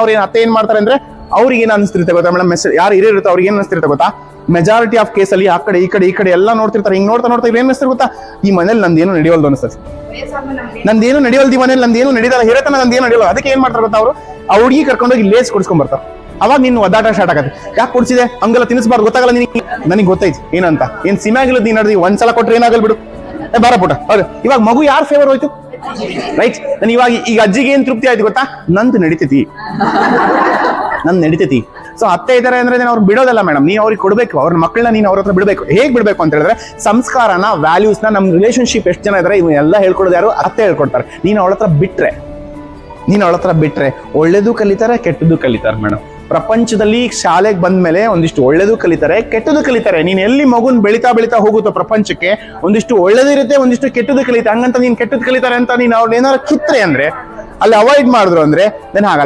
ಅವ್ರು ಏನು ಅತ್ತೆ ಏನ್ ಮಾಡ್ತಾರೆ ಅಂದ್ರೆ ಅವ್ರಿಗೆ ಏನ್ ಅನಿಸ್ತಿರುತ್ತೆ ಗೊತ್ತಾ ಮೇಡಮ್? ಮೆಸೇಜ್ ಯಾರು ಹಿರಿಯರು ಇರುತ್ತೆ ಅವ್ರಿಗೆ ಏನ್ ಅನಿಸ್ತಿರುತ್ತೆ ಗೊತ್ತಾ? ಮೆಜಾರಿಟಿ ಆಫ್ ಕೇಸ್ ಅಲ್ಲಿ ಆ ಕಡೆ, ಈ ಕಡೆ ಈ ಕಡೆ ಎಲ್ಲ ನೋಡ್ತಿರ್ತಾರೆ. ಹಿಂಗ್ ನೋಡ್ತಾ ನೋಡ್ತಾ ಏನ್ ಗೊತ್ತಾ? ಈ ಮನೇಲಿ ನಂದೇನು ನಡೆಯೋಲ್ದು ಅನಿಸ್ತದೆ ನಂದೇನು ನಡೆಯೋಲ್ದು ಈ ಮನೇಲಿ ನಂದೇನು ನಡೀತಲ್ಲ ಹಿರತನ ನಂದೇನು ನಡೆಯೋಲ್ಲ. ಅದಕ್ಕೆ ಏನ್ ಮಾಡ್ತಾರೆ ಗೊತ್ತಾ ಅವರು? ಹುಡುಗಿ ಕರ್ಕೊಂಡೋಗಿ ಲೇಸ್ ಕೊಡ್ಸ್ಕೊಂಡ್ ಬರ್ತಾರೆ. ಅವಾಗ ನೀನು ಒದ್ದಾಟ ಸ್ಟಾರ್ಟ್ ಆಗತ್ತೆ. ಯಾಕೆ ಕೊಡ್ಸಿದೆ? ಹಂಗೆಲ್ಲ ತಿನ್ನಿಸ್ಬಾರ್ದು ಗೊತ್ತಾಗಲ್ಲ ನಿನಗೆ? ನನಗೆ ಗೊತ್ತೈತಿ. ಏನಂತ? ಏನ್ ಸಿಮ್ಯಾಗಿಲ್ಲದ್ ನೀನ್ ನಡೆದಿ? ಒಂದ್ಸಲ ಕೊಟ್ರೆ ಏನಾಗಲ್ಲ ಬಿಡು. ಏ, ಬಾರ ಪುಟ ಹೌದು. ಇವಾಗ ಮಗು ಯಾರ್ ಫೇವರ್ ಹೋಯ್ತು? ರೈಟ್ ನನ್ ಇವಾಗ ಈಗ ಅಜ್ಜಿಗೆ ಏನ್ ತೃಪ್ತಿ ಆಯ್ತು ಗೊತ್ತಾ? ನಂದು ನಡಿತೈತಿ. ನಂದು ನಡಿತೈತಿ. ಸೊ ಅತ್ತೆ ಇದಾರೆ ಅಂದ್ರೆ ಅವ್ರು ಬಿಡೋದಲ್ಲ ಮೇಡಮ್ ನೀವು ಅವ್ರಿಗೆ ಕೊಡಬೇಕು. ಅವ್ರ ಮಕ್ಕಳನ್ನ ನೀನು ಅವ್ರ ಹತ್ರ ಬಿಡಬೇಕು. ಹೇಗ್ ಬಿಡಬೇಕು ಅಂತ ಹೇಳಿದ್ರೆ, ಸಂಸ್ಕಾರನ ವ್ಯಾಲ್ಯೂಸ್ನ ನಮ್ ರಿಲೇಶನ್ಶಿಪ್ ಎಷ್ಟು ಜನ ಇದಾರೆ ಇವನ್ನೆಲ್ಲ ಹೇಳ್ಕೊಡೋದು ಯಾರು? ಅತ್ತೆ ಹೇಳ್ಕೊಡ್ತಾರೆ. ನೀನು ಅವಳ ಹತ್ರ ಬಿಟ್ರೆ. ನೀನು ಅವಳ ಹತ್ರ ಬಿಟ್ರೆ. ಒಳ್ಳೇದು ಕಲಿತಾರೆ, ಕೆಟ್ಟದ್ದು ಕಲಿತಾರೆ ಮೇಡಮ್ ಪ್ರಪಂಚದಲ್ಲಿ ಶಾಲೆಗೆ ಬಂದ ಮೇಲೆ ಒಂದಿಷ್ಟು ಒಳ್ಳೇದು ಕಲಿತಾರೆ ಕೆಟ್ಟದ್ದು ಕಲಿತಾರೆ. ನೀನ್ ಎಲ್ಲಿ ಮಗುನ್ ಬೆಳಿತಾ ಬೆಳಿತಾ ಹೋಗುತ್ತೋ ಪ್ರಪಂಚಕ್ಕೆ, ಒಂದಿಷ್ಟು ಒಳ್ಳೇದು ಇರುತ್ತೆ, ಒಂದಿಷ್ಟು ಕೆಟ್ಟದ್ದು ಕಲಿತಾರೆ ಹಂಗಂತ ನೀನ್ ಕೆಟ್ಟದ್ದು ಕಲಿತಾರೆ ಅಂತ ನೀನು ಅವ್ರು ಏನಾರ ಕಿತ್ರೆ ಅಂದ್ರೆ, ಅಲ್ಲಿ ಅವಾಯ್ಡ್ ಮಾಡಿದ್ರು ಅಂದ್ರೆ ದೆನ್